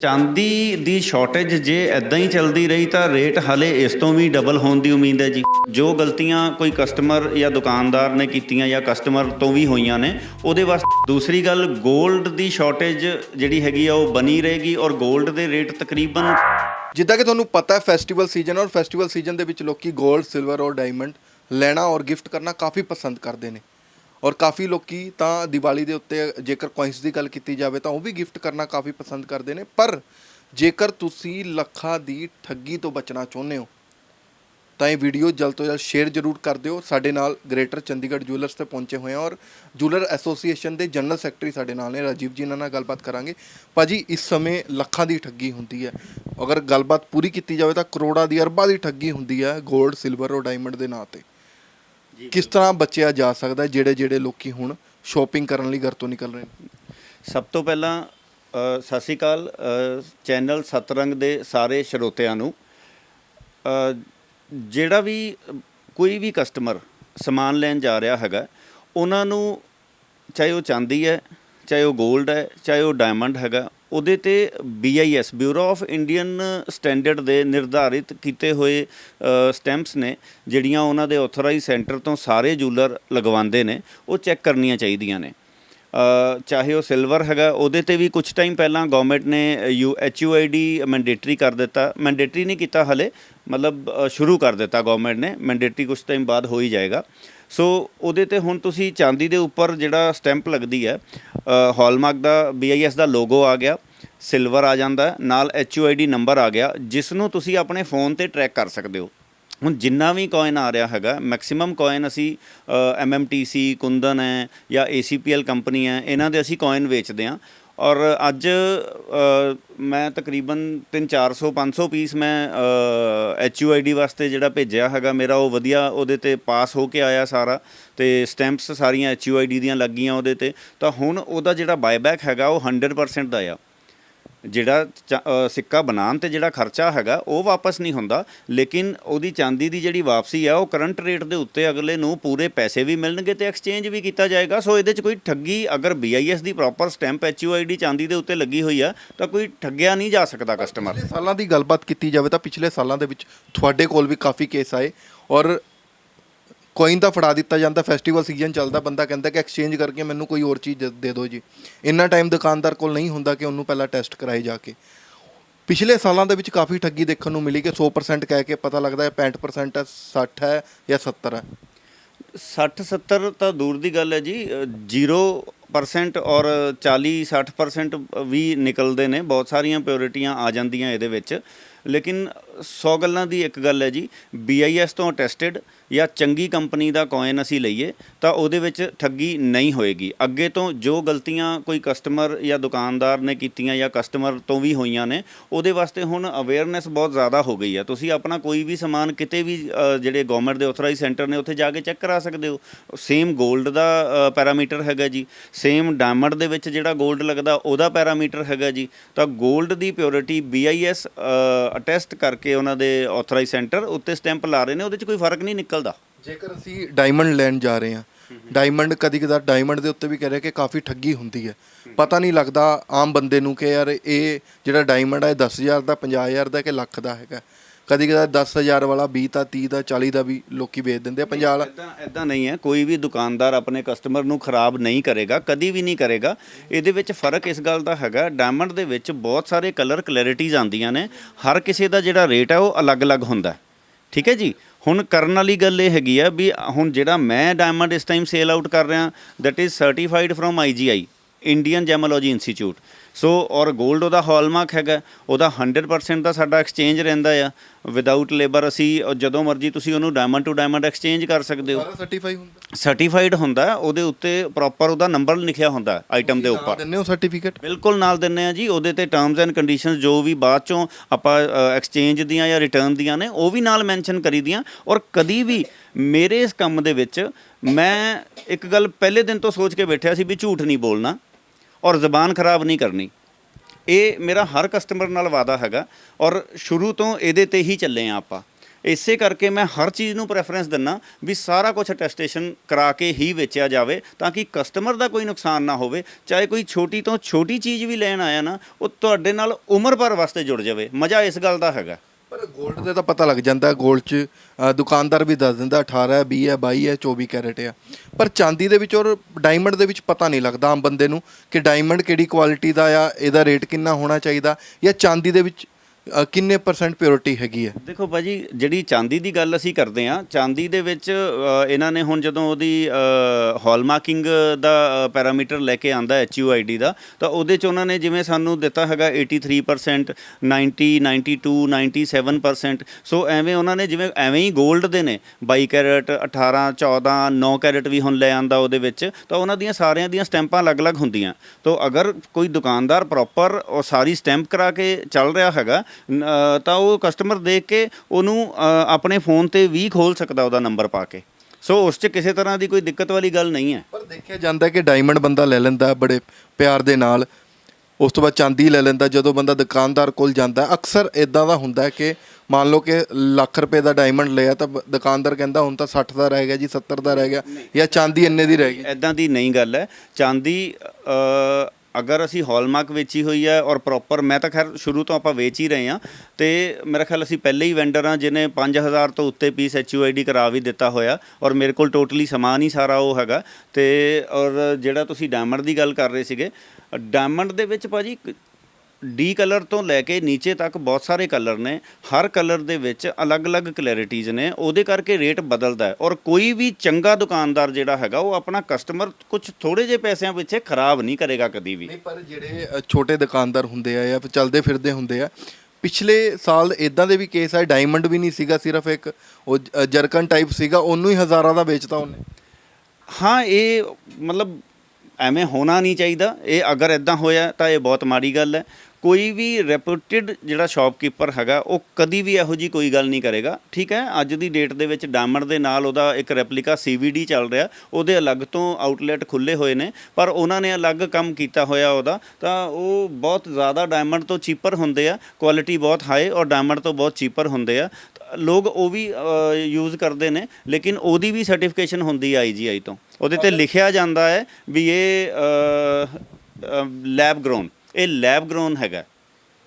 ਚਾਂਦੀ ਦੀ ਸ਼ਾਰਟੇਜ ਜੇ ਐਦਾਂ ਹੀ ਚੱਲਦੀ ਰਹੀ ਤਾਂ ਰੇਟ ਹਲੇ ਇਸ ਤੋਂ ਵੀ ਡਬਲ ਹੋਣ ਦੀ ਉਮੀਦ ਹੈ ਜੀ। ਜੋ ਗਲਤੀਆਂ ਕੋਈ ਕਸਟਮਰ ਜਾਂ ਦੁਕਾਨਦਾਰ ਨੇ ਕੀਤੀਆਂ ਜਾਂ ਕਸਟਮਰ ਤੋਂ ਵੀ ਹੋਈਆਂ ਨੇ, ਉਹਦੇ ਵਾਸਤੇ ਦੂਸਰੀ ਗੱਲ 골ਡ ਦੀ ਸ਼ਾਰਟੇਜ ਜਿਹੜੀ ਹੈਗੀ ਆ, ਉਹ ਬਣੀ ਰਹੇਗੀ ਔਰ 골ਡ ਦੇ ਰੇਟ ਤਕਰੀਬਨ ਜਿੱਦਾਂ ਕਿ ਤੁਹਾਨੂੰ ਪਤਾ ਹੈ ਫੈਸਟੀਵਲ ਸੀਜ਼ਨ ਔਰ ਫੈਸਟੀਵਲ ਸੀਜ਼ਨ ਦੇ ਵਿੱਚ ਲੋਕੀ 골ਡ ਸਿਲਵਰ ਔਰ ਡਾਇਮੰਡ ਲੈਣਾ ਔਰ ਗਿਫਟ ਕਰਨਾ ਕਾਫੀ ਪਸੰਦ ਕਰਦੇ ਨੇ। ਔਰ ਕਾਫੀ ਲੋਕੀ ਤਾਂ ਦੀਵਾਲੀ ਦੇ ਉੱਤੇ ਜੇਕਰ ਕੋਇਨਸ ਦੀ ਗੱਲ ਕੀਤੀ ਜਾਵੇ ਤਾਂ ਉਹ ਵੀ ਗਿਫਟ ਕਰਨਾ ਕਾਫੀ ਪਸੰਦ ਕਰਦੇ ਨੇ। ਪਰ ਜੇਕਰ ਤੁਸੀਂ ਲੱਖਾਂ ਦੀ ਠੱਗੀ ਤੋਂ ਬਚਣਾ ਚਾਹੁੰਦੇ ਹੋ, ਤਾਂ ਇਹ ਵੀਡੀਓ ਜਲਦ ਤੋਂ ਜਲਦ ਸ਼ੇਅਰ ਜ਼ਰੂਰ ਕਰ ਦਿਓ। ਸਾਡੇ ਨਾਲ ਗ੍ਰੇਟਰ ਚੰਡੀਗੜ੍ਹ ਜੁਐਲਰਸ ਤੇ ਪਹੁੰਚੇ ਹੋਏ ਆ ਔਰ ਜੁਐਲਰ ਐਸੋਸੀਏਸ਼ਨ ਦੇ ਜਨਰਲ ਸੈਕਟਰੀ ਸਾਡੇ ਨਾਲ ਨੇ। ਰਾਜੀਵ ਜੀ, ਇਹਨਾਂ ਨਾਲ ਗੱਲਬਾਤ ਕਰਾਂਗੇ। ਭਾਜੀ, ਇਸ ਸਮੇਂ ਲੱਖਾਂ ਦੀ ਠੱਗੀ ਹੁੰਦੀ ਹੈ। ਅਗਰ ਗੱਲਬਾਤ ਪੂਰੀ ਕੀਤੀ ਜਾਵੇ ਤਾਂ ਕਰੋੜਾਂ ਦੀ ਅਰਬਾਂ ਦੀ ਠੱਗੀ ਹੁੰਦੀ ਹੈ। 골ਡ ਸਿਲਵਰ ਔਰ ਡਾਇਮੰਡ ਦੇ ਨਾਂ ਤੇ। ਕਿਸ ਤਰ੍ਹਾਂ ਬਚਿਆ ਜਾ ਸਕਦਾ ਹੈ ਜਿਹੜੇ ਜਿਹੜੇ ਲੋਕੀ ਹੁਣ ਸ਼ਾਪਿੰਗ ਕਰਨ ਲਈ ਘਰ ਤੋਂ ਨਿਕਲ ਰਹੇ ਨੇ? ਸਭ ਤੋਂ ਪਹਿਲਾਂ ਅ, ਸਤਿ ਸ਼੍ਰੀ ਅਕਾਲ ਅ, ਚੈਨਲ ਸਤਰੰਗ ਦੇ ਸਾਰੇ ਸਰੋਤਿਆਂ ਨੂੰ। ਅ, ਜਿਹੜਾ ਵੀ ਅ, ਕੋਈ ਵੀ ਕਸਟਮਰ ਸਮਾਨ ਲੈਣ ਜਾ ਰਿਹਾ ਹੈਗਾ ਉਹਨਾਂ ਨੂੰ ਚਾਹੇ ਉਹ ਚਾਂਦੀ ਹੈ ਚਾਹੇ ਉਹ 골ਡ ਹੈ ਚਾਹੇ ਉਹ ਡਾਇਮੰਡ ਹੈਗਾ ਉਹਦੇ ਤੇ BIS bureau of Indian standard ਦੇ ਨਿਰਧਾਰਿਤ ਕੀਤੇ ਹੋਏ ਸਟੈਂਪਸ ਨੇ, ਜਿਹੜੀਆਂ ਉਹਨਾਂ ਦੇ ਆਥੋਰਾਈਜ਼ ਸੈਂਟਰ ਤੋਂ ਸਾਰੇ ਜੂਲਰ ਲਗਵਾਉਂਦੇ ਨੇ, ਉਹ ਚੈੱਕ ਕਰਨੀਆਂ ਚਾਹੀਦੀਆਂ ਨੇ। ਚਾਹੇ ਉਹ ਸਿਲਵਰ ਹੈਗਾ, ਉਹਦੇ ਤੇ ਵੀ ਕੁਝ ਟਾਈਮ ਪਹਿਲਾਂ ਗਵਰਨਮੈਂਟ ਨੇ U H U I D mandatory ਕਰ ਦਿੱਤਾ। ਮੈਂਡੇਟਰੀ ਨਹੀਂ ਕੀਤਾ ਹਲੇ, ਮਤਲਬ ਸ਼ੁਰੂ ਕਰ ਦਿੱਤਾ ਗਵਰਨਮੈਂਟ ਨੇ। ਮੈਂਡੇਟਰੀ ਕੁਝ ਟਾਈਮ ਬਾਅਦ ਹੋ ਹੀ ਜਾਏਗਾ। ਸੋ ਉਹਦੇ ਤੇ ਹੁਣ ਤੁਸੀਂ ਚਾਂਦੀ ਦੇ ਉੱਪਰ ਜਿਹੜਾ ਸਟੈਂਪ ਲੱਗਦੀ ਹੈ ਹਾਲਮਾਰਕ ਦਾ BIS ਦਾ ਲੋਗੋ ਆ ਗਿਆ ਸਿਲਵਰ ਆ ਜਾਂਦਾ ਹੈ, ਨਾਲ ਐਚਯੂਆਈਡੀ ਨੰਬਰ ਆ ਗਿਆ ਜਿਸ ਨੂੰ ਤੁਸੀਂ ਆਪਣੇ ਫੋਨ ਤੇ ਟਰੈਕ ਕਰ ਸਕਦੇ ਹੋ। ਹੁਣ ਜਿੰਨਾ ਵੀ ਕੋਇਨ ਆ ਰਿਹਾ ਹੈਗਾ ਮੈਕਸਿਮਮ ਕੋਇਨ ਅਸੀਂ MMTC ਕੁੰਦਨ ਹੈ ਜਾਂ ACPL ਕੰਪਨੀ ਹੈ ਇਹਨਾਂ ਦੇ ਅਸੀਂ ਕੋਇਨ ਵੇਚਦੇ ਹਾਂ। ਔਰ ਅੱਜ ਮੈਂ ਤਕਰੀਬਨ 3-400 500 ਪੀਸ ਮੈਂ ਐਚਯੂਆਈਡੀ ਵਾਸਤੇ ਜਿਹੜਾ ਭੇਜਿਆ ਹੈਗਾ, ਮੇਰਾ ਉਹ ਵਧੀਆ ਉਹਦੇ ਤੇ ਪਾਸ ਹੋ ਕੇ ਆਇਆ ਸਾਰਾ ਤੇ ਸਟੈਂਪਸ ਸਾਰੀਆਂ ਐਚਯੂਆਈਡੀ ਦੀਆਂ ਲੱਗੀਆਂ ਉਹਦੇ ਤੇ। ਤਾਂ ਹੁਣ ਉਹਦਾ ਜਿਹੜਾ ਬਾਈਬੈਕ ਹੈਗਾ, ਉਹ 100% ਦਾ ਆ। ਜਿਹੜਾ ਚਾ- ਸਿੱਕਾ ਬਣਾਉਣ ਤੇ ਜਿਹੜਾ ਖਰਚਾ ਹੈਗਾ, ਉਹ ਵਾਪਸ ਨਹੀਂ ਹੁੰਦਾ। ਲੇਕਿਨ ਉਹਦੀ ਚਾਂਦੀ ਦੀ ਜਿਹੜੀ ਵਾਪਸੀ ਆ, ਉਹ ਕਰੰਟ ਰੇਟ ਦੇ ਉੱਤੇ ਅਗਲੇ ਨੂੰ ਪੂਰੇ ਪੈਸੇ ਵੀ ਮਿਲਣਗੇ ਤੇ ਐਕਸਚੇਂਜ ਵੀ ਕੀਤਾ ਜਾਏਗਾ। ਸੋ ਇਹਦੇ 'ਚ ਕੋਈ ਠੱਗੀ, ਅਗਰ BIS ਦੀ ਪ੍ਰੋਪਰ ਸਟੈਂਪ HUID ਚਾਂਦੀ ਦੇ ਉੱਤੇ ਲੱਗੀ ਹੋਈ ਆ, ਤਾਂ ਕੋਈ ਠੱਗਿਆ ਨਹੀਂ ਜਾ ਸਕਦਾ ਕਸਟਮਰ ਸਾਲਾਂ ਦੀ ਗੱਲਬਾਤ ਕੀਤੀ ਜਾਵੇ ਤਾਂ ਪਿਛਲੇ ਸਾਲਾਂ ਦੇ ਵਿੱਚ ਤੁਹਾਡੇ ਕੋਲ ਵੀ ਕਾਫੀ ਕੇਸ ਆਏ ਔਰ ਕੋਇਨ ਤਾਂ ਫੜਾ ਦਿੱਤਾ ਜਾਂਦਾ ਫੈਸਟੀਵਲ ਸੀਜ਼ਨ ਚੱਲਦਾ ਬੰਦਾ ਕਹਿੰਦਾ ਕਿ ਐਕਸਚੇਂਜ ਕਰਕੇ ਮੈਨੂੰ ਕੋਈ ਹੋਰ ਚੀਜ਼ ਦੇ- ਦੇ ਦਿਓ ਜੀ। ਇੰਨਾ ਟਾਈਮ ਦੁਕਾਨਦਾਰ ਕੋਲ ਨਹੀਂ ਹੁੰਦਾ ਕਿ ਉਹਨੂੰ ਪਹਿਲਾਂ ਟੈਸਟ ਕਰਾਏ ਜਾ ਕੇ। ਪਿਛਲੇ ਸਾਲਾਂ ਦੇ ਵਿੱਚ ਕਾਫੀ ਠੱਗੀ ਦੇਖਣ ਨੂੰ ਮਿਲੀ ਕਿ 100% ਕਹਿ ਕੇ ਪਤਾ ਲੱਗਦਾ ਹੈ 65% ਹੈ 60 ਹੈ ਜਾਂ 70 ਹੈ। 60 70 ਤਾਂ ਦੂਰ ਦੀ ਗੱਲ ਹੈ ਜੀ ਅ, 0% ਔਰ 40 60% ਵੀ ਨਿਕਲਦੇ ਨੇ ਬਹੁਤ ਸਾਰੀਆਂ ਪਿਓਰਿਟੀਆਂ ਆ ਜਾਂਦੀਆਂ ਇਹਦੇ ਵਿੱਚ। ਲੇਕਿਨ 100 ਗੱਲਾਂ ਦੀ ਇੱਕ ਗੱਲ ਹੈ ਜੀ BIS ਤੋਂ ਟੈਸਟਡ ਜਾਂ ਚੰਗੀ ਕੰਪਨੀ ਦਾ ਕੋਇਨ ਅਸੀਂ ਲਈਏ, ਤਾਂ ਉਹਦੇ ਵਿੱਚ ਠੱਗੀ ਨਹੀਂ ਹੋਏਗੀ। ਅੱਗੇ ਤੋਂ ਜੋ ਗਲਤੀਆਂ ਕੋਈ ਕਸਟਮਰ ਜਾਂ ਦੁਕਾਨਦਾਰ ਨੇ ਕੀਤੀਆਂ ਜਾਂ ਕਸਟਮਰ ਤੋਂ ਵੀ ਹੋਈਆਂ ਨੇ, ਉਹਦੇ ਵਾਸਤੇ ਹੁਣ ਅਵੇਅਰਨੈਸ ਬਹੁਤ ਜ਼ਿਆਦਾ ਹੋ ਗਈ ਹੈ। ਤੁਸੀਂ ਆਪਣਾ ਕੋਈ ਵੀ ਸਮਾਨ ਕਿਤੇ ਵੀ ਜਿਹੜੇ ਗਵਰਨਮੈਂਟ ਦੇ ਆਥੋਰਾਈਜ਼ ਸੈਂਟਰ ਨੇ, ਉੱਥੇ ਜਾ ਕੇ ਚੈੱਕ ਕਰਾ ਸਕਦੇ ਹੋ। ਸੇਮ 골ਡ ਦਾ ਪੈਰਾਮੀਟਰ ਹੈਗਾ ਜੀ। ਸੇਮ ਡਾਇਮੰਡ ਦੇ ਵਿੱਚ ਜਿਹੜਾ 골ਡ ਲੱਗਦਾ, ਉਹਦਾ ਪੈਰਾਮੀਟਰ ਹੈਗਾ ਜੀ। ਤਾਂ 골ਡ ਦੀ ਪਿਓਰਿਟੀ BIS ਅਟੈਸਟ ਕਰਕੇ ਉਹਨਾਂ ਦੇ ਆਥੋਰਾਈਜ਼ ਸੈਂਟਰ ਉੱਤੇ ਸਟੈਂਪ ਲਾ ਰਹੇ ਨੇ, ਉਹਦੇ 'ਚ ਕੋਈ ਫ਼ਰਕ ਨਹੀਂ ਨਿਕਲਦਾ। ਜੇਕਰ ਅਸੀਂ ਡਾਇਮੰਡ ਲੈਣ ਜਾ ਰਹੇ ਹਾਂ ਡਾਇਮੰਡ ਕਦੀ ਕਦਾ ਡਾਇਮੰਡ ਦੇ ਉੱਤੇ ਵੀ ਕਹਿ ਰਿਹਾ ਕਿ ਕਾਫੀ ਠੱਗੀ ਹੁੰਦੀ ਹੈ। ਪਤਾ ਨਹੀਂ ਲੱਗਦਾ ਆਮ ਬੰਦੇ ਨੂੰ ਕਿ ਯਾਰ ਇਹ ਜਿਹੜਾ ਡਾਇਮੰਡ ਹੈ 10000 ਦਾ 50000 ਦਾ ਕਿ ਲੱਖ ਦਾ ਹੈਗਾ। ਕਦੀ ਕਦਾਰ 10000 ਵਾਲਾ 20 ਦਾ 30 ਦਾ 40 ਦਾ ਵੀ ਲੋਕੀ ਵੇਚ ਦਿੰਦੇ ਆ। 50 ਵਾਲਾ ਇਦਾਂ ਇਦਾਂ ਨਹੀਂ ਹੈ। ਕੋਈ ਵੀ ਦੁਕਾਨਦਾਰ ਆਪਣੇ ਕਸਟਮਰ ਨੂੰ ਖਰਾਬ ਨਹੀਂ ਕਰੇਗਾ ਕਦੀ ਵੀ ਨਹੀਂ ਕਰੇਗਾ। ਇਹਦੇ ਵਿੱਚ ਫ਼ਰਕ ਇਸ ਗੱਲ ਦਾ ਹੈਗਾ ਡਾਇਮੰਡ ਦੇ ਵਿੱਚ ਬਹੁਤ ਸਾਰੇ ਕਲਰ ਕਲੈਰਿਟੀਜ਼ ਆਉਂਦੀਆਂ ਨੇ। ਹਰ ਕਿਸੇ ਦਾ ਜਿਹੜਾ ਰੇਟ ਹੈ ਉਹ ਅਲੱਗ-ਅਲੱਗ ਹੁੰਦਾ ਹੈ। ਠੀਕ ਹੈ ਜੀ? ਹੁਣ ਕਰਨ ਵਾਲੀ ਗੱਲ ਇਹ ਹੈਗੀ ਆ ਵੀ ਹੁਣ ਜਿਹੜਾ ਮੈਂ ਡਾਇਮੰਡ ਇਸ ਟਾਈਮ ਸੇਲ ਆਊਟ ਕਰ ਰਿਹਾ that is certified from IGI Indian gemology institute so ਔਰ 골ਡ ਉਹਦਾ ਹਾਲਮਾਰਕ ਹੈਗਾ ਉਹਦਾ 100% ਦਾ ਸਾਡਾ ਐਕਸਚੇਂਜ ਰਹਿੰਦਾ ਆ। ਵਿਦਆਊਟ ਲੇਬਰ ਅਸੀਂ ਜਦੋਂ ਮਰਜ਼ੀ ਤੁਸੀਂ ਉਹਨੂੰ ਡਾਇਮੰਡ ਟੂ ਡਾਇਮੰਡ ਐਕਸਚੇਂਜ ਕਰ ਸਕਦੇ ਹੋ। ਸਾਰਾ ਸਰਟੀਫਾਈ ਹੁੰਦਾ। ਸਰਟੀਫਾਈਡ ਹੁੰਦਾ ਉਹਦੇ ਉੱਤੇ ਪ੍ਰੋਪਰ ਉਹਦਾ ਨੰਬਰ ਲਿਖਿਆ ਹੁੰਦਾ ਆਈਟਮ ਦੇ ਉੱਪਰ। ਦਿੰਦੇ ਹੋ ਸਰਟੀਫਿਕੇਟ ਬਿਲਕੁਲ ਨਾਲ ਦਿੰਨੇ ਆ ਜੀ ਉਹਦੇ ਤੇ ਟਰਮਸ ਐਂਡ ਕੰਡੀਸ਼ਨਸ ਜੋ ਵੀ ਬਾਅਦ ਚੋਂ ਆਪਾਂ ਐਕਸਚੇਂਜ ਦੀਆਂ ਜਾਂ ਰਿਟਰਨ ਦੀਆਂ ਨੇ ਉਹ ਵੀ ਨਾਲ ਮੈਂਸ਼ਨ ਕਰੀ ਦੀਆਂ। ਔਰ ਕਦੀ ਵੀ ਮੇਰੇ ਇਸ ਕੰਮ ਦੇ ਵਿੱਚ ਮੈਂ ਇੱਕ ਗੱਲ ਪਹਿਲੇ ਦਿਨ ਤੋਂ ਸੋਚ ਕੇ ਬੈਠਿਆ ਸੀ ਵੀ ਝੂਠ ਨਹੀਂ ਬੋਲਣਾ। ਔਰ ਜ਼ਬਾਨ ਖਰਾਬ ਨਹੀਂ ਕਰਨੀ। ਇਹ ਮੇਰਾ ਹਰ ਕਸਟਮਰ ਨਾਲ ਵਾਦਾ ਹੈਗਾ ਔਰ ਸ਼ੁਰੂ ਤੋਂ ਇਹਦੇ ਤੇ ਹੀ ਚੱਲੇ ਆ ਆਪਾਂ। ਇਸੇ ਕਰਕੇ ਮੈਂ ਹਰ ਚੀਜ਼ ਨੂੰ ਪ੍ਰੈਫਰੈਂਸ ਦਿੰਨਾ ਵੀ ਸਾਰਾ ਕੁਝ ਅਟੈਸਟੇਸ਼ਨ ਕਰਾ ਕੇ ਹੀ ਵੇਚਿਆ ਜਾਵੇ ਤਾਂ ਕਿ ਕਸਟਮਰ ਦਾ ਕੋਈ ਨੁਕਸਾਨ ਨਾ ਹੋਵੇ। ਚਾਹੇ ਕੋਈ ਛੋਟੀ ਤੋਂ ਛੋਟੀ ਚੀਜ਼ ਵੀ ਲੈਣ ਆਇਆ ਨਾ, ਉਹ ਤੁਹਾਡੇ ਨਾਲ ਉਮਰ ਭਰ ਵਾਸਤੇ ਜੁੜ ਜਾਵੇ। ਮਜ਼ਾ ਇਸ ਗੱਲ ਦਾ ਹੈਗਾ। ਪਰ 골ਡ ਦੇ ਤਾਂ ਪਤਾ ਲੱਗ ਜਾਂਦਾ 골ਡ 'ਚ ਅ, ਦੁਕਾਨਦਾਰ ਵੀ ਦੱਸ ਦਿੰਦਾ 18 ਹੈ 20 ਹੈ 22 ਹੈ 24 ਕੈਰਟ ਆ ਪਰ ਚਾਂਦੀ ਦੇ ਵਿੱਚ ਔਰ ਡਾਇਮੰਡ ਦੇ ਵਿੱਚ ਪਤਾ ਨਹੀਂ ਲੱਗਦਾ ਆਮ ਬੰਦੇ ਨੂੰ ਕਿ ਡਾਇਮੰਡ ਕਿਹੜੀ ਕੁਆਲਿਟੀ ਦਾ ਆ ਇਹਦਾ ਰੇਟ ਕਿੰਨਾ ਹੋਣਾ ਚਾਹੀਦਾ ਜਾਂ ਚਾਂਦੀ ਦੇ ਵਿੱਚ ਅ, ਕਿੰਨੇ ਪਰਸੈਂਟ ਪਿਓਰਿਟੀ ਹੈਗੀ ਹੈ? ਦੇਖੋ ਭਾਜੀ ਜਿਹੜੀ ਚਾਂਦੀ ਦੀ ਗੱਲ ਅਸੀਂ ਕਰਦੇ ਆ ਚਾਂਦੀ ਦੇ ਵਿੱਚ ਅ, ਇਹਨਾਂ ਨੇ ਹੁਣ ਜਦੋਂ ਉਹਦੀ ਹਾਲਮਾਰਕਿੰਗ ਦਾ ਪੈਰਾਮੀਟਰ ਲੈ ਕੇ ਆਂਦਾ ਐਚਯੂਆਈਡੀ ਦਾ ਤਾਂ ਉਹਦੇ ਚ ਉਹਨਾਂ ਨੇ ਜਿਵੇਂ ਸਾਨੂੰ ਦਿੱਤਾ ਹੈਗਾ 83% 90 92 97% ਸੋ ਐਵੇਂ ਉਹਨਾਂ ਨੇ ਜਿਵੇਂ ਐਵੇਂ ਹੀ 골ਡ ਦੇ ਨੇ 22 ਕੈਰਟ 18 14 9 ਕੈਰਟ ਵੀ ਹੁਣ ਲੈ ਆਂਦਾ ਉਹਦੇ ਵਿੱਚ ਤਾਂ ਉਹਨਾਂ ਦੀਆਂ ਸਾਰਿਆਂ ਦੀਆਂ ਸਟੈਂਪਾਂ ਅਲੱਗ-ਅਲੱਗ ਹੁੰਦੀਆਂ। ਤਾਂ ਅਗਰ ਕੋਈ ਦੁਕਾਨਦਾਰ ਪ੍ਰੋਪਰ ਉਹ ਸਾਰੀ ਸਟੈਂਪ ਕਰਾ ਕੇ ਚੱਲ ਰਿਹਾ ਹੈਗਾ ਤਾਂ ਉਹ ਕਸਟਮਰ ਦੇਖ ਕੇ ਉਹਨੂੰ ਆਪਣੇ ਫੋਨ ਤੇ ਵੀ ਖੋਲ ਸਕਦਾ ਉਹਦਾ ਨੰਬਰ ਪਾ ਕੇ। ਸੋ ਉਸ 'ਚ ਕਿਸੇ ਤਰ੍ਹਾਂ ਦੀ ਕੋਈ ਦਿੱਕਤ ਵਾਲੀ ਗੱਲ ਨਹੀਂ ਹੈ। ਪਰ ਦੇਖਿਆ ਜਾਂਦਾ ਕਿ ਡਾਇਮੰਡ ਬੰਦਾ ਲੈ ਲੈਂਦਾ ਬੜੇ ਪਿਆਰ ਦੇ ਨਾਲ। ਉਸ ਤੋਂ ਬਾਅਦ ਚਾਂਦੀ ਲੈ ਲੈਂਦਾ ਜਦੋਂ ਬੰਦਾ ਦੁਕਾਨਦਾਰ ਕੋਲ ਜਾਂਦਾ ਅਕਸਰ ਇਦਾਂ ਦਾ ਹੁੰਦਾ ਕਿ ਮੰਨ ਲਓ ਕਿ ਲੱਖ ਰੁਪਏ ਦਾ ਡਾਇਮੰਡ ਲਿਆ ਤਾਂ ਦੁਕਾਨਦਾਰ ਕਹਿੰਦਾ ਹੁਣ ਤਾਂ 60 ਦਾ ਰਹਿ ਗਿਆ ਜੀ 70 ਦਾ ਰਹਿ ਗਿਆ ਜਾਂ ਚਾਂਦੀ ਇੰਨੇ ਦੀ ਰਹਿ ਗਈ। ਐਦਾਂ ਦੀ ਨਹੀਂ ਗੱਲ ਹੈ। ਚਾਂਦੀ ਅਗਰ ਅਸੀਂ ਹਾਲਮਾਰਕ ਵੇਚੀ ਹੋਈ ਹੈ ਔਰ ਪ੍ਰੋਪਰ ਮੈਂ ਤਾਂ ਖੈਰ ਸ਼ੁਰੂ ਤੋਂ ਆਪਾਂ ਵੇਚ ਹੀ ਰਹੇ ਹਾਂ ਤੇ ਮੇਰਾ ਖਿਆਲ ਅਸੀਂ ਪਹਿਲੇ ਹੀ ਵੈਂਡਰ ਹਾਂ ਜਿਨੇ 5000 ਤੋਂ ਉੱਤੇ ਪੀਸ ਐਚਯੂਆਈਡੀ ਕਰਾ ਵੀ ਦਿੱਤਾ ਹੋਇਆ ਔਰ ਮੇਰੇ ਕੋਲ ਟੋਟਲੀ ਸਮਾਨ ਹੀ ਸਾਰਾ ਉਹ ਹੈਗਾ ਤੇ ਔਰ ਜਿਹੜਾ ਤੁਸੀਂ ਡਾਇਮੰਡ ਦੀ ਗੱਲ ਕਰ ਰਹੇ ਸੀਗੇ ਡਾਇਮੰਡ ਦੇ ਵਿੱਚ ਭਾਜੀ ਡੀ ਕਲਰ ਤੋਂ ਲੈ ਕੇ ਨੀਚੇ ਤੱਕ ਬਹੁਤ ਸਾਰੇ ਕਲਰ ਨੇ। ਹਰ ਕਲਰ ਦੇ ਵਿੱਚ ਅਲੱਗ-ਅਲੱਗ ਕਲੈਰਿਟੀਜ਼ ਨੇ। ਉਹਦੇ ਕਰਕੇ ਰੇਟ ਬਦਲਦਾ ਹੈ। ਔਰ ਕੋਈ ਵੀ ਚੰਗਾ ਦੁਕਾਨਦਾਰ ਜਿਹੜਾ ਹੈਗਾ ਉਹ ਆਪਣਾ ਕਸਟਮਰ ਕੁਝ ਥੋੜੇ ਜਿਹੇ ਪੈਸਿਆਂ ਪਿੱਛੇ ਖਰਾਬ ਨਹੀਂ ਕਰੇਗਾ ਕਦੀ ਵੀ। ਨਹੀਂ ਪਰ ਜਿਹੜੇ ਅ, ਛੋਟੇ ਦੁਕਾਨਦਾਰ ਹੁੰਦੇ ਆ ਜਾਂ ਫਿਰ ਚੱਲਦੇ ਫਿਰਦੇ ਹੁੰਦੇ ਆ ਪਿਛਲੇ ਸਾਲ ਇਦਾਂ ਦੇ ਵੀ ਕੇਸ ਆ ਡਾਇਮੰਡ ਵੀ ਨਹੀਂ ਸੀਗਾ ਸਿਰਫ ਇੱਕ ਉਹ ਜ- ਜਰਕਨ ਟਾਈਪ ਸੀਗਾ ਉਹਨੂੰ ਹੀ ਹਜ਼ਾਰਾਂ ਦਾ ਵੇਚਤਾ ਉਹਨੇ। ਹਾਂ ਇਹ ਮਤਲਬ ਐਵੇਂ ਹੋਣਾ ਨਹੀਂ ਚਾਹੀਦਾ। ਇਹ ਅਗਰ ਇਦਾਂ ਹੋਇਆ ਤਾਂ ਇਹ ਬਹੁਤ ਮਾੜੀ ਗੱਲ ਹੈ। ਕੋਈ ਵੀ ਰੈਪਿਊਟਿਡ ਜਿਹੜਾ ਸ਼ਾਪਕੀਪਰ ਹੈਗਾ ਉਹ ਕਦੀ ਵੀ ਇਹੋ ਜੀ ਕੋਈ ਗੱਲ ਨਹੀਂ ਕਰੇਗਾ। ਠੀਕ ਹੈ? ਅੱਜ ਦੀ ਡੇਟ ਦੇ ਵਿੱਚ ਡਾਇਮੰਡ ਦੇ ਨਾਲ ਉਹਦਾ ਇੱਕ ਰੈਪਲੀਕਾ CVD ਚੱਲ ਰਿਹਾ। ਉਹਦੇ ਅਲੱਗ ਤੋਂ ਆਊਟਲੈਟ ਖੁੱਲੇ ਹੋਏ ਨੇ ਪਰ ਉਹਨਾਂ ਨੇ ਅਲੱਗ ਕੰਮ ਕੀਤਾ ਹੋਇਆ ਉਹਦਾ। ਤਾਂ ਉਹ ਬਹੁਤ ਜ਼ਿਆਦਾ ਡਾਇਮੰਡ ਤੋਂ ਚੀਪਰ ਹੁੰਦੇ ਆ ਕੁਆਲਿਟੀ ਬਹੁਤ ਹਾਈ ਔਰ ਡਾਇਮੰਡ ਤੋਂ ਬਹੁਤ ਚੀਪਰ ਹੁੰਦੇ ਆ। ਲੋਕ ਉਹ ਵੀ ਯੂਜ਼ ਕਰਦੇ ਨੇ ਲੇਕਿਨ ਉਹਦੀ ਵੀ ਸਰਟੀਫਿਕੇਸ਼ਨ ਹੁੰਦੀ ਹੈ IGI ਤੋਂ। ਉਹਦੇ ਤੇ ਲਿਖਿਆ ਜਾਂਦਾ ਹੈ ਵੀ ਇਹ ਲੈਬ ਗਰੋਨ ਇਹ ਲੈਬ ਗਰੋਨ ਹੈਗਾ।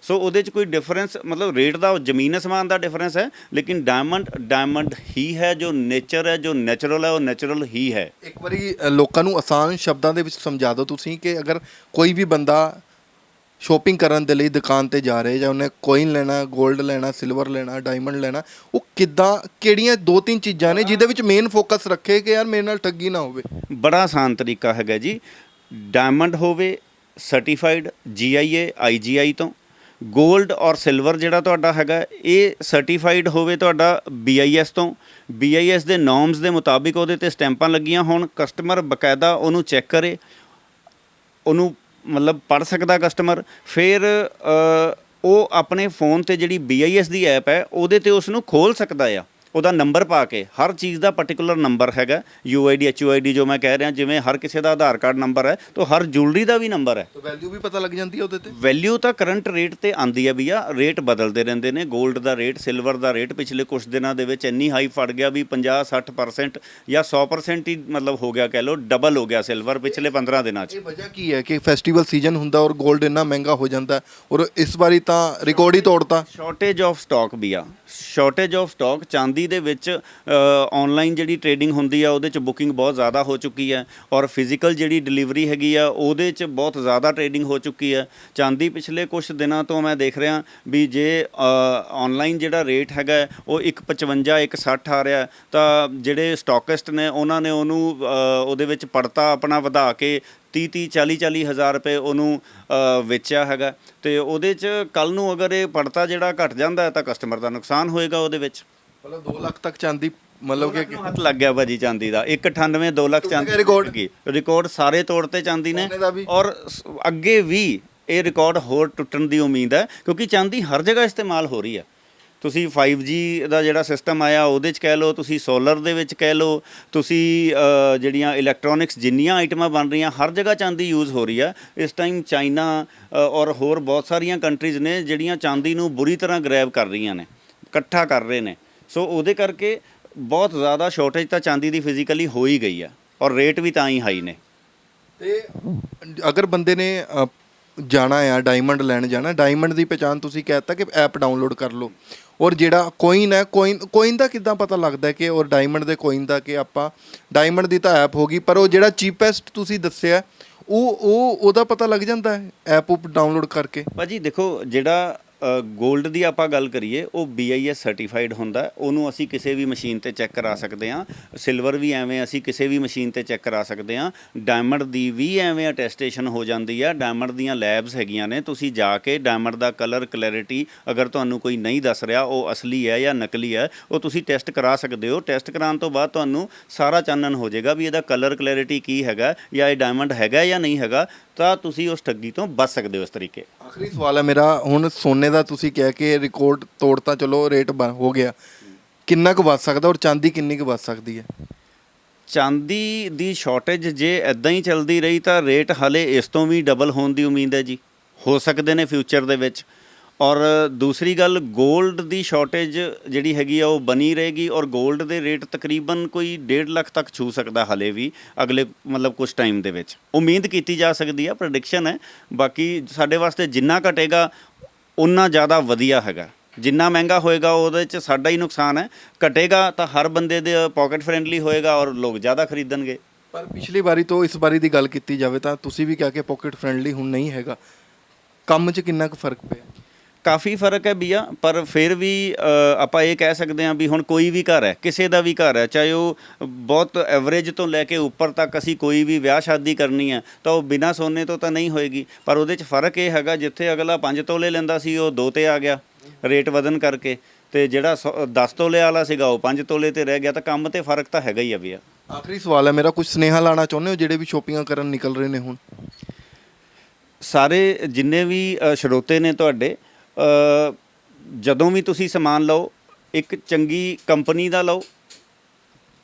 ਸੋ ਉਹਦੇ ਚ ਕੋਈ ਡਿਫਰੈਂਸ ਮਤਲਬ ਰੇਟ ਦਾ ਜ਼ਮੀਨ ਅਸਮਾਨ ਦਾ ਡਿਫਰੈਂਸ ਹੈ ਲੇਕਿਨ ਡਾਇਮੰਡ ਡਾਇਮੰਡ ਹੀ ਹੈ ਜੋ ਨੇਚਰ ਹੈ ਜੋ ਨੈਚੁਰਲ ਹੈ ਉਹ ਨੈਚੁਰਲ ਹੀ ਹੈ। ਇੱਕ ਵਾਰੀ ਅ, ਲੋਕਾਂ ਨੂੰ ਆਸਾਨ ਸ਼ਬਦਾਂ ਦੇ ਵਿੱਚ ਸਮਝਾ ਦਿਓ ਤੁਸੀਂ ਕਿ ਅਗਰ ਕੋਈ ਵੀ ਬੰਦਾ ਸ਼ੋਪਿੰਗ ਕਰਨ ਦੇ ਲਈ ਦੁਕਾਨ ਤੇ ਜਾ ਰਿਹਾ ਜਾਂ ਉਹਨੇ ਕੋਇਨ ਲੈਣਾ 골ਡ ਲੈਣਾ ਸਿਲਵਰ ਲੈਣਾ ਡਾਇਮੰਡ ਲੈਣਾ ਉਹ ਕਿੱਦਾਂ ਕਿਹੜੀਆਂ ਦੋ ਤਿੰਨ ਚੀਜ਼ਾਂ ਨੇ ਜਿਹਦੇ ਵਿੱਚ ਮੇਨ ਫੋਕਸ ਰੱਖੇ ਕਿ ਯਾਰ ਮੇਰੇ ਨਾਲ ਠੱਗੀ ਨਾ ਹੋਵੇ? ਬੜਾ ਆਸਾਨ ਤਰੀਕਾ ਹੈਗਾ ਜੀ। ਡਾਇਮੰਡ ਹੋਵੇ ਸਰਟੀਫਾਈਡ GIA IGI ਤੋਂ। 골ਡ ਔਰ ਸਿਲਵਰ ਜਿਹੜਾ ਤੁਹਾਡਾ ਹੈਗਾ, ਇਹ ਸਰਟੀਫਾਈਡ ਹੋਵੇ ਤੁਹਾਡਾ BIS ਤੋਂ। BIS ਦੇ ਨੋਰਮਸ ਦੇ ਮੁਤਾਬਿਕ ਉਹਦੇ ਤੇ ਸਟੈਂਪਾਂ ਲੱਗੀਆਂ ਹੋਣ ਕਸਟਮਰ ਬਕਾਇਦਾ ਉਹਨੂੰ ਚੈੱਕ ਕਰੇ। ਉਹਨੂੰ ਮਤਲਬ ਪੜ ਸਕਦਾ ਕਸਟਮਰ ਫਿਰ ਉਹ ਆਪਣੇ ਫੋਨ ਤੇ ਜਿਹੜੀ BIS ਦੀ ਐਪ ਹੈ, ਉਹਦੇ ਤੇ ਉਸ ਨੂੰ ਖੋਲ ਸਕਦਾ ਆ। ਉਹਦਾ ਨੰਬਰ ਪਾ ਕੇ ਹਰ ਚੀਜ਼ ਦਾ ਪਾਰਟਿਕੂਲਰ ਨੰਬਰ ਹੈਗਾ UID HUID ਜੋ ਮੈਂ ਕਹਿ ਰਿਹਾ ਜਿਵੇਂ ਹਰ ਕਿਸੇ ਦਾ ਆਧਾਰ ਕਾਰਡ ਨੰਬਰ ਹੈ ਤਾਂ ਹਰ ਜੁਐਲਰੀ ਦਾ ਵੀ ਨੰਬਰ ਹੈ। ਤਾਂ ਵੈਲਿਊ ਵੀ ਪਤਾ ਲੱਗ ਜਾਂਦੀ ਹੈ ਉਹਦੇ ਤੇ? ਵੈਲਿਊ ਤਾਂ ਕਰੰਟ ਰੇਟ ਤੇ ਆਂਦੀ ਹੈ ਭਈਆ ਰੇਟ ਬਦਲਦੇ ਰਹਿੰਦੇ ਨੇ 골ਡ ਦਾ ਰੇਟ ਸਿਲਵਰ ਦਾ ਰੇਟ ਪਿਛਲੇ ਕੁਝ ਦਿਨਾਂ ਦੇ ਵਿੱਚ ਇੰਨੀ ਹਾਈ ਫੜ ਗਿਆ ਵੀ 50 60% ਜਾਂ 100% ਹੀ ਮਤਲਬ ਹੋ ਗਿਆ ਕਹਿ ਲਓ ਡਬਲ ਹੋ ਗਿਆ ਸਿਲਵਰ ਪਿਛਲੇ 15 ਦਿਨਾਂ 'ਚ। ਇਹ ਵਜ੍ਹਾ ਕੀ ਹੈ ਕਿ ਫੈਸਟੀਵਲ ਸੀਜ਼ਨ ਹੁੰਦਾ ਔਰ 골ਡ ਇੰਨਾ ਮਹਿੰਗਾ ਹੋ ਜਾਂਦਾ ਔਰ ਇਸ ਵਾਰੀ ਤਾਂ ਰਿਕਾਰਡ ਹੀ ਤੋੜਤਾ? ਸ਼ਾਰਟੇਜ ਆਫ ਸਟਾਕ ਵੀ ਆ ਸ਼ਾਰਟੇਜ ਆਫ ਸਟਾਕ ਚਾਂਦੀ ਦੇ ਵਿੱਚ ਆਨਲਾਈਨ ਜਿਹੜੀ ਟ੍ਰੇਡਿੰਗ ਹੁੰਦੀ ਆ ਉਹਦੇ ਚ ਬੁਕਿੰਗ ਬਹੁਤ ਜ਼ਿਆਦਾ ਹੋ ਚੁੱਕੀ ਹੈ ਔਰ ਫਿਜ਼ੀਕਲ ਜਿਹੜੀ ਡਿਲੀਵਰੀ ਹੈਗੀ ਆ ਉਹਦੇ ਚ ਬਹੁਤ ਜ਼ਿਆਦਾ ਟ੍ਰੇਡਿੰਗ ਹੋ ਚੁੱਕੀ ਹੈ ਚਾਂਦੀ ਪਿਛਲੇ ਕੁਝ ਦਿਨਾਂ ਤੋਂ ਮੈਂ ਦੇਖ ਰਿਹਾ ਵੀ ਜੇ ਆਨਲਾਈਨ ਜਿਹੜਾ ਰੇਟ ਹੈਗਾ ਹੈ, ਉਹ 155 160 ਆ ਰਿਹਾ ਤਾਂ ਜਿਹੜੇ ਸਟਾਕਿਸਟ ਨੇ ਉਹਨਾਂ ਨੇ ਉਹਨੂੰ ਉਹਦੇ ਵਿੱਚ ਪੜਤਾ ਆਪਣਾ ਵਧਾ ਕੇ 30 30 40 40 ਹਜ਼ਾਰ ਰੁਪਏ ਉਹਨੂੰ ਵੇਚਿਆ ਹੈਗਾ। ਤੇ ਉਹਦੇ ਚ ਕੱਲ ਨੂੰ ਅਗਰ ਇਹ ਪੜਤਾ ਜਿਹੜਾ ਘਟ ਜਾਂਦਾ ਤਾਂ ਕਸਟਮਰ ਦਾ ਨੁਕਸਾਨ ਹੋਏਗਾ ਉਹਦੇ ਵਿੱਚ। ਮਤਲਬ 2 ਲੱਖ ਤੱਕ ਚਾਂਦੀ ਮਤਲਬ ਕਿ ਹੱਥ ਲੱਗ ਗਿਆ ਭਾਜੀ ਚਾਂਦੀ ਦਾ। 198 2 ਲੱਖ ਚਾਂਦੀ ਰਿਕਾਰਡ? ਰਿਕਾਰਡ ਸਾਰੇ ਤੋੜ ਤੇ ਚਾਂਦੀ ਨੇ? ਔਰ ਅੱਗੇ ਵੀ ਇਹ ਰਿਕਾਰਡ ਹੋਰ ਟੁੱਟਣ ਦੀ ਉਮੀਦ ਹੈ ਕਿਉਂਕਿ ਚਾਂਦੀ ਹਰ ਜਗ੍ਹਾ ਇਸਤੇਮਾਲ ਹੋ ਰਹੀ ਹੈ। ਤੁਸੀਂ 5G ਦਾ ਜਿਹੜਾ ਸਿਸਟਮ ਆਇਆ, ਉਹਦੇ ਚ ਕਹਿ ਲਓ, ਤੁਸੀਂ ਸੋਲਰ ਦੇ ਵਿੱਚ ਕਹਿ ਲਓ, ਤੁਸੀਂ ਜਿਹੜੀਆਂ ਇਲੈਕਟ੍ਰੋਨਿਕਸ ਜਿੰਨੀਆਂ ਆਈਟਮਾਂ ਬਣ ਰਹੀਆਂ, ਹਰ ਜਗ੍ਹਾ ਚਾਂਦੀ ਯੂਜ਼ ਹੋ ਰਹੀ ਆ। ਇਸ ਟਾਈਮ ਚਾਈਨਾ ਔਰ ਹੋਰ ਬਹੁਤ ਸਾਰੀਆਂ ਕੰਟਰੀਜ਼ ਨੇ ਜਿਹੜੀਆਂ ਚਾਂਦੀ ਨੂੰ ਬੁਰੀ ਤਰ੍ਹਾਂ ਗ੍ਰੈਬ ਕਰ ਰਹੀਆਂ ਨੇ, ਇਕੱਠਾ ਕਰ ਰਹੇ ਨੇ। ਸੋ ਉਹਦੇ ਕਰਕੇ ਬਹੁਤ ਜ਼ਿਆਦਾ ਸ਼ਾਰਟੇਜ ਤਾਂ ਚਾਂਦੀ ਦੀ ਫਿਜ਼ੀਕਲੀ ਹੋ ਹੀ ਗਈ ਆ, ਔਰ ਰੇਟ ਵੀ ਤਾਂ ਹੀ ਹਾਈ ਨੇ। ਤੇ ਅਗਰ ਬੰਦੇ ਨੇ ਜਾਣਾ ਆ ਡਾਇਮੰਡ ਲੈਣ ਜਾਣਾ ਡਾਇਮੰਡ ਦੀ ਪਛਾਣ ਤੁਸੀਂ ਕਹਿਤਾ ਕਿ ਐਪ ਡਾਊਨਲੋਡ ਕਰ ਲਓ। ਔਰ ਜਿਹੜਾ ਕੋਇਨ ਹੈ ਕੋਇਨ ਕੋਇਨ ਦਾ ਕਿੱਦਾਂ ਪਤਾ ਲੱਗਦਾ ਕਿ, ਔਰ ਡਾਇਮੰਡ ਦੇ ਕੋਇਨ ਦਾ ਕਿ ਆਪਾਂ ਡਾਇਮੰਡ ਦੀ ਤਾਂ ਐਪ ਹੋਗੀ ਪਰ ਉਹ ਜਿਹੜਾ ਚੀਪੈਸਟ ਤੁਸੀਂ ਦੱਸਿਆ, ਉਹ ਉਹ, ਉਹਦਾ ਪਤਾ ਲੱਗ ਜਾਂਦਾ ਹੈ ਐਪ ਉਪ ਡਾਊਨਲੋਡ ਕਰਕੇ। ਭਾਜੀ ਦੇਖੋ, ਜਿਹੜਾ ਗੋਲਡ ਦੀ ਆਪਾਂ ਗੱਲ ਕਰੀਏ, ਉਹ BIS ਸਰਟੀਫਾਈਡ ਹੁੰਦਾ। ਉਹਨੂੰ ਅਸੀਂ ਕਿਸੇ ਵੀ ਮਸ਼ੀਨ ਤੇ ਚੈੱਕ ਕਰਾ ਸਕਦੇ ਹਾਂ। ਸਿਲਵਰ ਵੀ ਐਵੇਂ ਅਸੀਂ ਕਿਸੇ ਵੀ ਮਸ਼ੀਨ ਤੇ ਚੈੱਕ ਕਰਾ ਸਕਦੇ ਹਾਂ। ਡਾਇਮੰਡ ਦੀ ਵੀ ਐਵੇਂ ਅਟੈਸਟੇਸ਼ਨ ਹੋ ਜਾਂਦੀ ਹੈ ਡਾਇਮੰਡ ਦੀਆਂ ਲੈਬਸ ਹੈਗੀਆਂ ਨੇ। ਤੁਸੀਂ ਜਾ ਕੇ ਡਾਇਮੰਡ ਦਾ ਕਲਰ ਕਲੈਰਿਟੀ ਅਗਰ ਤੁਹਾਨੂੰ ਕੋਈ ਨਹੀਂ ਦੱਸ ਰਿਹਾ, ਉਹ ਅਸਲੀ ਹੈ ਜਾਂ ਨਕਲੀ ਹੈ, ਉਹ ਤੁਸੀਂ ਟੈਸਟ ਕਰਾ ਸਕਦੇ ਹੋ। ਟੈਸਟ ਕਰਾਉਣ ਤੋਂ ਬਾਅਦ ਤੁਹਾਨੂੰ ਸਾਰਾ ਚਾਨਣ ਹੋ ਜਾਏਗਾ ਵੀ ਇਹਦਾ ਕਲਰ ਕਲੈਰਿਟੀ ਕੀ ਹੈਗਾ ਜਾਂ ਇਹ ਡਾਇਮੰਡ ਹੈਗਾ ਜਾਂ ਨਹੀਂ ਹੈਗਾ, ਤਾਂ ਤੁਸੀਂ ਉਸ ਠੱਗੀ ਤੋਂ ਬਚ ਸਕਦੇ ਹੋ ਇਸ ਤਰੀਕੇ। ਆਖਰੀ ਸਵਾਲ ਹੈ ਮੇਰਾ, ਹੁਣ ਸੋਨੇ ਦਾ ਤੁਸੀਂ ਕਹਿ ਕੇ ਰਿਕਾਰਡ ਤੋੜਤਾ, ਚਲੋ ਰੇਟ ਬ- ਹੋ ਗਿਆ। ਕਿੰਨਾ ਕੁ ਵੱਧ ਸਕਦਾ ਔਰ ਚਾਂਦੀ ਕਿੰਨੀ ਕੁ ਵੱਧ ਸਕਦੀ ਹੈ? ਚਾਂਦੀ ਦੀ ਸ਼ਾਰਟੇਜ ਜੇ ਐਦਾਂ ਹੀ ਚੱਲਦੀ ਰਹੀ ਤਾਂ ਰੇਟ ਹਲੇ ਇਸ ਤੋਂ ਵੀ ਡਬਲ ਹੋਣ ਦੀ ਉਮੀਦ ਹੈ ਜੀ। ਹੋ ਸਕਦੇ ਨੇ ਫਿਊਚਰ ਦੇ ਵਿੱਚ। ਔਰ ਦੂਸਰੀ ਗੱਲ 골ਡ ਦੀ ਸ਼ਾਰਟੇਜ ਜਿਹੜੀ ਹੈਗੀ ਆ, ਉਹ ਬਣੀ ਰਹੇਗੀ ਔਰ 골ਡ ਦੇ ਰੇਟ ਤਕਰੀਬਨ ਕੋਈ 1.5 ਲੱਖ ਤੱਕ ਛੂ ਸਕਦਾ ਹਲੇ ਵੀ ਅਗਲੇ, ਮਤਲਬ ਕੁਝ ਟਾਈਮ ਦੇ ਵਿੱਚ। ਉਮੀਦ ਕੀਤੀ ਜਾ ਸਕਦੀ ਆ ਪ੍ਰੈਡਿਕਸ਼ਨ ਹੈ। ਬਾਕੀ ਸਾਡੇ ਵਾਸਤੇ ਜਿੰਨਾ ਘਟੇਗਾ ਉਨਾ ਜ਼ਿਆਦਾ ਵਧੀਆ ਹੈਗਾ। ਜਿੰਨਾ ਮਹਿੰਗਾ ਹੋਏਗਾ, ਉਹਦੇ 'ਚ ਸਾਡਾ ਹੀ ਨੁਕਸਾਨ ਹੈ। ਘਟੇਗਾ ਤਾਂ ਹਰ ਬੰਦੇ ਦੇ ਪਾਕਟ ਫ੍ਰੈਂਡਲੀ ਹੋਏਗਾ ਔਰ ਲੋਕ ਜ਼ਿਆਦਾ ਖਰੀਦਣਗੇ। ਪਰ ਪਿਛਲੀ ਵਾਰੀ ਤੋਂ ਇਸ ਵਾਰੀ ਦੀ ਗੱਲ ਕੀਤੀ ਜਾਵੇ ਤਾਂ ਤੁਸੀਂ ਵੀ ਕਿਹਾ ਕਿ ਪਾਕਟ ਫ੍ਰੈਂਡਲੀ ਹੁਣ ਨਹੀਂ ਹੈਗਾ। ਕੰਮ 'ਚ ਕਿੰਨਾ ਕੁ ਫ਼ਰਕ ਪਿਆ? ਕਾਫੀ ਫ਼ਰਕ ਹੈ ਬੀਆ ਪਰ ਫਿਰ ਵੀ ਆਪਾਂ ਇਹ ਕਹਿ ਸਕਦੇ ਹਾਂ ਵੀ ਹੁਣ ਕੋਈ ਵੀ ਘਰ ਹੈ ਕਿਸੇ ਦਾ ਵੀ ਘਰ ਹੈ ਚਾਹੇ ਉਹ ਬਹੁਤ ਐਵਰੇਜ ਤੋਂ ਲੈ ਕੇ ਉੱਪਰ ਤੱਕ ਅਸੀਂ ਕੋਈ ਵੀ ਵਿਆਹ ਸ਼ਾਦੀ ਕਰਨੀ ਹੈ ਤਾਂ ਉਹ ਬਿਨਾਂ ਸੋਨੇ ਤੋਂ ਤਾਂ ਨਹੀਂ ਹੋਏਗੀ। ਪਰ ਉਹਦੇ 'ਚ ਫ਼ਰਕ ਇਹ ਹੈਗਾ ਜਿੱਥੇ ਅਗਲਾ 5 ਤੋਲੇ ਲੈਂਦਾ ਸੀ ਉਹ 2 ਤੇ ਆ ਗਿਆ ਰੇਟ ਵਧਨ ਕਰਕੇ। ਤੇ ਜਿਹੜਾ 10 ਤੋਲੇ ਵਾਲਾ ਸੀਗਾ ਉਹ 5 ਤੋਲੇ ਤੇ ਰਹਿ ਗਿਆ ਤਾਂ ਕੰਮ ਤੇ ਫ਼ਰਕ ਤਾਂ ਹੈਗਾ ਹੀ ਆ ਬੀਆ। ਆਖਰੀ ਸਵਾਲ ਹੈ ਮੇਰਾ ਕੁਝ ਸੁਨੇਹਾ ਲਾਣਾ ਚਾਹੁੰਦੇ ਹੋ ਜਿਹੜੇ ਵੀ ਸ਼ੋਪਿੰਗਾਂ ਕਰਨ ਨਿਕਲ ਰਹੇ ਨੇ ਹੁਣ? ਸਾਰੇ ਜਿੰਨੇ ਵੀ ਸਰੋਤੇ ਨੇ ਤੁਹਾਡੇ ਜਦੋਂ ਵੀ ਤੁਸੀਂ ਸਮਾਨ ਲਓ, ਇੱਕ ਚੰਗੀ ਕੰਪਨੀ ਦਾ ਲਓ।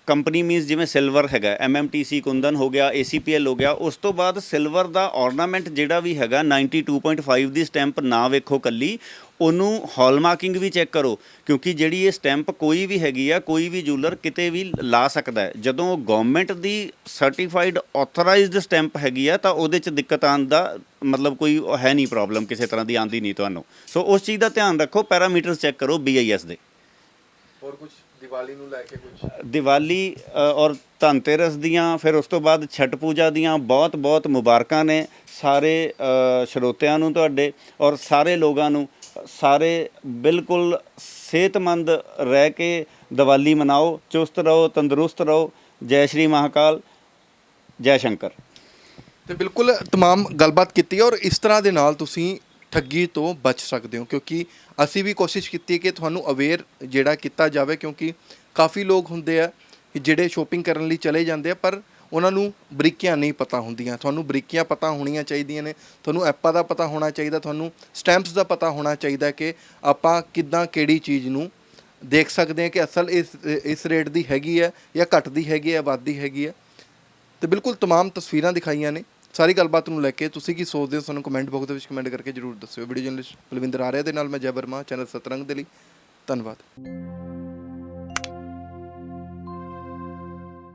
ਕੰਪਨੀ ਮੀਨਸ ਜਿਵੇਂ ਸਿਲਵਰ ਹੈਗਾ MMTC ਕੁੰਦਨ ਹੋ ਗਿਆ ACPL ਹੋ ਗਿਆ, ਉਸ ਤੋਂ ਬਾਅਦ ਸਿਲਵਰ ਦਾ ornament ਜਿਹੜਾ ਵੀ ਹੈਗਾ 92.5 ਦੀ ਸਟੈਂਪ ਨਾ ਵੇਖੋ ਕੱਲੀ ਉਹਨੂੰ ਹਾਲਮਾਰਕਿੰਗ ਵੀ ਚੈੱਕ ਕਰੋ ਕਿਉਂਕਿ ਜਿਹੜੀ ਇਹ ਸਟੈਂਪ ਕੋਈ ਵੀ ਹੈਗੀ ਆ ਕੋਈ ਵੀ ਜੂਲਰ ਕਿਤੇ ਵੀ ਲਾ ਸਕਦਾ ਹੈ। ਜਦੋਂ ਗਵਰਨਮੈਂਟ ਦੀ ਸਰਟੀਫਾਈਡ ਆਥੋਰਾਈਜ਼ਡ ਸਟੈਂਪ ਹੈਗੀ ਆ ਤਾਂ ਉਹਦੇ 'ਚ ਦਿੱਕਤ ਆਉਣ ਦਾ ਮਤਲਬ ਕੋਈ ਉਹ ਹੈ ਨਹੀਂ ਪ੍ਰੋਬਲਮ ਕਿਸੇ ਤਰ੍ਹਾਂ ਦੀ ਆਂਦੀ ਨਹੀਂ ਤੁਹਾਨੂੰ। ਸੋ ਉਸ ਚੀਜ਼ ਦਾ ਧਿਆਨ ਰੱਖੋ ਪੈਰਾਮੀਟਰਸ ਚੈੱਕ ਕਰੋ BIS ਦੇ। ਹੋਰ ਕੁਝ ਦੀਵਾਲੀ ਨੂੰ ਲੈ ਕੇ ਕੁਝ ਦੀਵਾਲੀ ਔਰ ਧਨਤੇਰਸ ਦੀਆਂ ਫਿਰ ਉਸ ਤੋਂ ਬਾਅਦ ਛਠ ਪੂਜਾ ਦੀਆਂ ਬਹੁਤ ਬਹੁਤ ਮੁਬਾਰਕਾਂ ਨੇ ਸਾਰੇ ਸਰੋਤਿਆਂ ਨੂੰ ਤੁਹਾਡੇ ਔਰ ਸਾਰੇ ਲੋਕਾਂ ਨੂੰ। ਸਾਰੇ ਬਿਲਕੁਲ ਸਿਹਤਮੰਦ ਰਹਿ ਕੇ ਦੀਵਾਲੀ ਮਨਾਓ ਚੁਸਤ ਰਹੋ ਤੰਦਰੁਸਤ ਰਹੋ ਜੈ ਸ਼੍ਰੀ ਮਹਾਕਾਲ ਜੈ ਸ਼ੰਕਰ ਤੇ ਬਿਲਕੁਲ तमाम ਗੱਲਬਾਤ ਕੀਤੀ ਹੈ ਔਰ ਇਸ ਤਰ੍ਹਾਂ ਦੇ ਨਾਲ ਤੁਸੀਂ ਠੱਗੀ ਤੋਂ ਬਚ ਸਕਦੇ ਹੋ ਕਿਉਂਕਿ ਅਸੀਂ ਵੀ ਕੋਸ਼ਿਸ਼ ਕੀਤੀ ਹੈ ਕਿ ਤੁਹਾਨੂੰ ਅਵੇਅਰ ਜਿਹੜਾ ਕੀਤਾ ਜਾਵੇ ਕਿਉਂਕਿ ਕਾਫੀ ਲੋਕ ਹੁੰਦੇ ਆ ਕਿ ਜਿਹੜੇ ਸ਼ੋਪਿੰਗ ਕਰਨ ਲਈ ਚਲੇ ਜਾਂਦੇ ਆ ਪਰ ਉਹਨਾਂ ਨੂੰ ਬਰੀਕੀਆਂ ਨਹੀਂ ਪਤਾ ਹੁੰਦੀਆਂ ਤੁਹਾਨੂੰ ਬਰੀਕੀਆਂ ਪਤਾ ਹੋਣੀਆਂ ਚਾਹੀਦੀਆਂ ਨੇ ਤੁਹਾਨੂੰ ਐਪਾਂ ਦਾ ਪਤਾ ਹੋਣਾ ਚਾਹੀਦਾ ਤੁਹਾਨੂੰ ਸਟੈਂਪਸ ਦਾ ਪਤਾ ਹੋਣਾ ਚਾਹੀਦਾ ਕਿ ਆਪਾਂ ਕਿੱਦਾਂ ਕਿਹੜੀ ਚੀਜ਼ ਨੂੰ ਦੇਖ ਸਕਦੇ ਹਾਂ ਕਿ ਅਸਲ ਇਸ ਇਸ ਰੇਟ ਦੀ ਹੈਗੀ ਹੈ ਜਾਂ ਘਟਦੀ ਹੈਗੀ ਹੈ ਵੱਧਦੀ ਹੈਗੀ ਹੈ ਤੇ ਬਿਲਕੁਲ तमाम ਤਸਵੀਰਾਂ ਦਿਖਾਈਆਂ ਨੇ ਸਾਰੀ ਗੱਲਬਾਤ ਨੂੰ ਲੈ ਕੇ ਤੁਸੀਂ ਕੀ ਸੋਚਦੇ ਹੋ ਸਾਨੂੰ ਕਮੈਂਟ ਬਾਕਸ ਦੇ ਵਿੱਚ ਕਮੈਂਟ ਕਰਕੇ ਜਰੂਰ ਦੱਸਿਓ ਵੀਡੀਓ ਜਰਨਲਿਸਟ ਬਲਵਿੰਦਰ ਆਰਿਆ ਦੇ ਨਾਲ ਮੈਂ ਜੈ ਵਰਮਾ ਚੈਨਲ ਸਤਰੰਗ ਦੇ ਲਈ ਧੰਨਵਾਦ